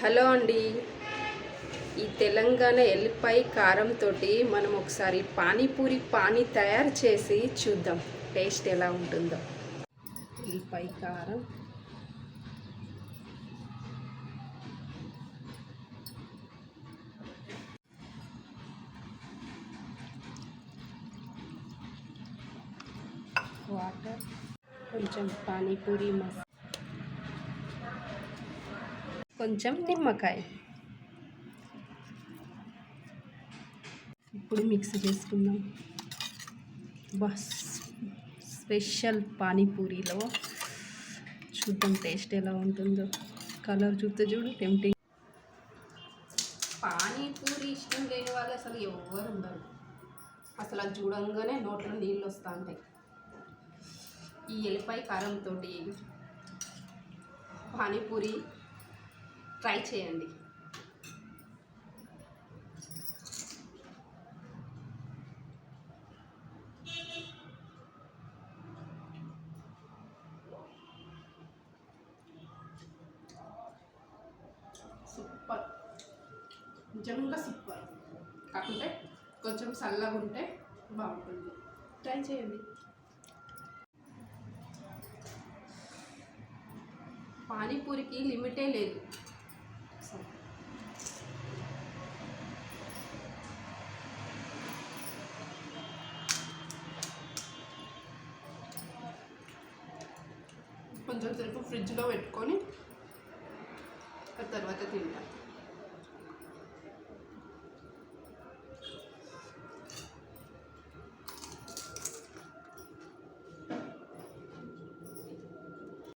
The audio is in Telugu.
హలో అండి. ఈ తెలంగాణ ఎల్లిపాయ కారంతో మనం ఒకసారి పానీపూరి పానీ తయారు చేసి చూద్దాం. టేస్ట్ ఎలా ఉంటుందో. ఎల్లిపాయ కారం. వాటర్. కొంచెం పానీపూరి మసాలా కొంచెం నిమ్మకాయ. ఇప్పుడు మిక్స్ చేసుకుందాం. బస్ స్పెషల్ పానీపూరిలో చూద్దాం టేస్ట్ ఎలా ఉంటుందో. కలర్ చూస్తే చూడు టెంప్టింగ్. పానీపూరి ఇష్టం లేని వాళ్ళు అసలు ఎవ్వరు ఉండరు. అసలు అది చూడంగానే నోట్లో నీళ్ళు వస్తూ ఉంటాయి ఈ ఎల్లిపాయ కారంతో పానీపూరి ట్రై చేయండి. సూపర్. నిజంగా సూపర్. కాకుంటే కొంచెం చల్లగా ఉంటే బాగుంటుంది. ట్రై చేయండి. పానీపూరికి లిమిటే లేదు. కొంచెం సేపు ఫ్రిడ్జ్లో పెట్టుకొని ఆ తర్వాత తింటాను